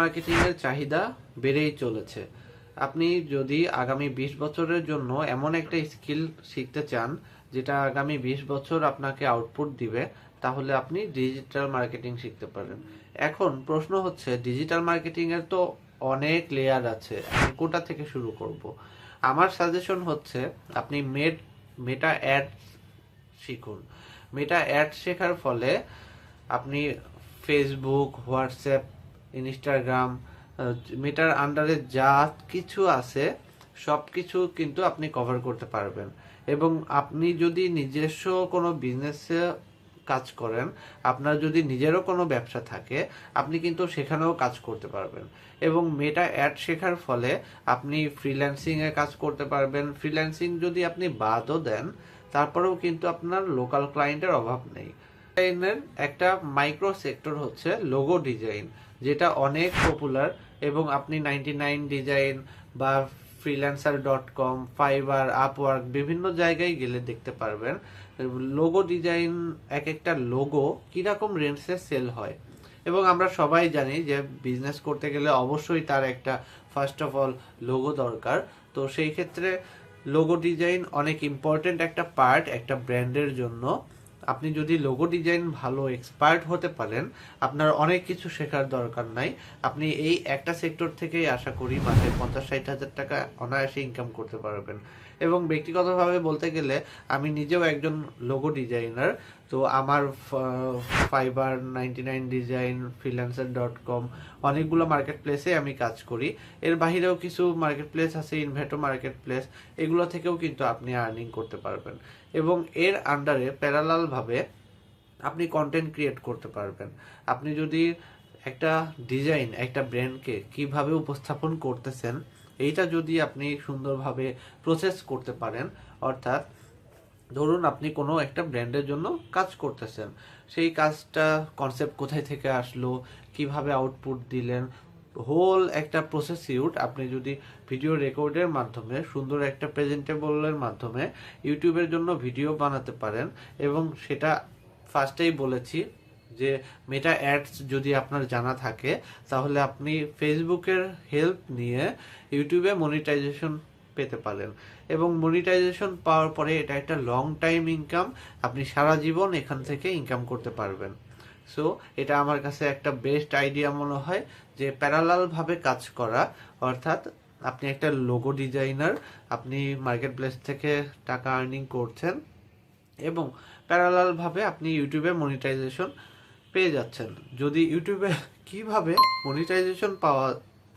Marketing এর চাহিদা বেড়েই চলেছে। আপনি যদি আগামী বিশ বছরের জন্য এমন একটা স্কিল শিখতে চান, যেটা আগামী বিশ বছর আপনাকে আউটপুট দিবে, তাহলে আপনি ডিজিটাল মার্কেটিং শিখতে পারেন। এখন প্রশ্ন হচ্ছে, ডিজিটাল মার্কেটিং এর তো অনেক লেয়ার আছে কোনটা থেকে শুরু করব? আমার সাজেশন হচ্ছে, আপনি মেড মেটা অ্যাড শিখুন। মেটা অ্যাড শেখার ফলে আপনি ফেসবুক হোয়াটসঅ্যাপ ইনস্টাগ্রাম মেটার আন্ডারে যা কিছু আছে সব কিছু কিন্তু আপনি কভার করতে পারবেন। এবং আপনি যদি নিজস্ব কোনো বিজনেসে কাজ করেন, আপনার যদি নিজেরও কোনো ব্যবসা থাকে, আপনি কিন্তু সেখানেও কাজ করতে পারবেন। এবং মেটা অ্যাড শেখার ফলে আপনি ফ্রিল্যান্সিংয়ে কাজ করতে পারবেন। ফ্রিল্যান্সিং যদি আপনি বাদও দেন, তারপরেও কিন্তু আপনার লোকাল ক্লায়েন্টের অভাব নেই। ডিজাইনের একটা মাইক্রো সেক্টর হচ্ছে লোগো ডিজাইন যেটা অনেক পপুলার এবং আপনি নাইনটি নাইন ডিজাইন বা freelancer dot com Fiverr Upwork বিভিন্ন জায়গায় গেলে দেখতে পারবেন। লোগো ডিজাইন এক একটা লোগো কীরকম রেঞ্জে সেল হয়। এবং আমরা সবাই জানি যে বিজনেস করতে গেলে অবশ্যই তার একটা ফার্স্ট অফ অল লোগো দরকার। তো সেই ক্ষেত্রে লোগো ডিজাইন অনেক ইম্পর্টেন্ট একটা পার্ট একটা ব্র্যান্ডের জন্য। আপনি যদি লোগো ডিজাইন ভালো এক্সপার্ট হতে পারেন, আপনার অনেক কিছু শেখার দরকার নাই। আপনি এই একটা সেক্টর থেকেই আশা করি মাসে পঞ্চাশ ষাট হাজার টাকা অনায়াসে ইনকাম করতে পারবেন। এবং ব্যক্তিগতভাবে বলতে গেলে, আমি নিজেও একজন লোগো ডিজাইনার তো আমার Fiverr ninety nine design freelancer dot com অনেকগুলো মার্কেট প্লেসে আমি কাজ করি। এর বাহিরেও কিছু মার্কেট প্লেস আছে ইনভেটো মার্কেট প্লেস এগুলো থেকেও কিন্তু আপনি আর্নিং করতে পারবেন। এবং এর আন্ডারে প্যারালালভাবে আপনি কন্টেন্ট ক্রিয়েট করতে পারবেন। আপনি যদি একটা ডিজাইন একটা ব্র্যান্ডকে কীভাবে উপস্থাপন করতেছেন, এইটা যদি আপনি সুন্দরভাবে প্রসেস করতে পারেন, অর্থাৎ ধরুন আপনি কোনো একটা ব্র্যান্ডের জন্য কাজ করতেছেন, সেই কাজটা কনসেপ্ট কোথায় থেকে আসলো, কীভাবে আউটপুট দিলেন হোল একটা প্রসেস ইউট আপনি যদি ভিডিও রেকর্ডের মাধ্যমে, সুন্দর একটা প্রেজেন্টেবলের মাধ্যমে ইউটিউবের জন্য ভিডিও বানাতে পারেন এবং সেটা ফার্স্টেই বলেছি যে মেটা অ্যাডস যদি আপনার জানা থাকে, তাহলে আপনি ফেসবুকের হেল্প নিয়ে ইউটিউবে মনিটাইজেশন পেতে পারেন। এবং মনিটাইজেশন পাওয়ার পরে এটা একটা লং টাইম ইনকাম আপনি সারা জীবন এখান থেকে ইনকাম করতে পারবেন। সো এটা আমার কাছে একটা বেস্ট আইডিয়া মনে হয় যে প্যারালাল ভাবে কাজ করা, অর্থাৎ আপনি একটা লোগো ডিজাইনার আপনি মার্কেট প্লেস থেকে টাকা আর্নিং করছেন এবং প্যারালাল ভাবে আপনি ইউটিউবে মনিটাইজেশন পেয়ে যাচ্ছেন। যদি ইউটিউবে কীভাবে মনিটাইজেশন পাওয়া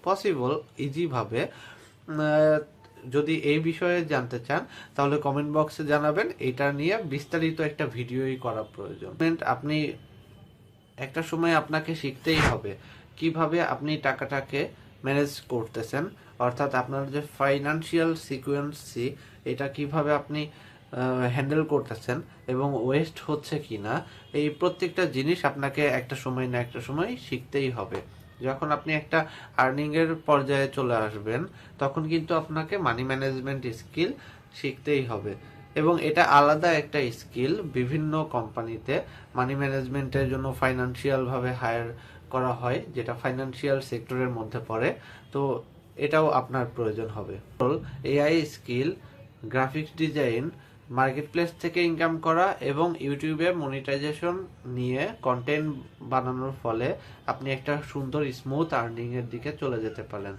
পসিবল ইজিভাবে যদি এই বিষয়ে জানতে চান, তাহলে কমেন্ট বক্সে জানাবেন। এটা নিয়ে বিস্তারিত একটা ভিডিওই করা প্রয়োজন। আপনি একটা সময় আপনাকে শিখতেই হবে কীভাবে আপনি টাকাটাকে ম্যানেজ করতেছেন। অর্থাৎ আপনার যে ফাইনান্সিয়াল সিকুয়েন্সি এটা কীভাবে আপনি হ্যান্ডেল করতেছেন এবং ওয়েস্ট হচ্ছে কি না এই প্রত্যেকটা জিনিস আপনাকে একটা সময় না একটা সময় শিখতেই হবে। যখন আপনি একটা আর্নিং এর পর্যায়ে চলে আসবেন, তখন কিন্তু আপনাকে মানি ম্যানেজমেন্ট স্কিল শিখতেই হবে। এবং এটা আলাদা একটা স্কিল বিভিন্ন কোম্পানিতে মানি ম্যানেজমেন্টের জন্য ফাইনান্সিয়াল ভাবে হায়ার করা হয়, যেটা ফাইনান্সিয়াল সেক্টরের মধ্যে পড়ে। তো এটাও আপনার প্রয়োজন হবে। AI skill graphics design marketplace থেকে ইনকাম করা এবং ইউটিউবে মনিটাইজেশন নিয়ে কন্টেন্ট বানানোর ফলে আপনি একটা সুন্দর স্মুথ আর্নিংয়ের দিকে চলে যেতে পারেন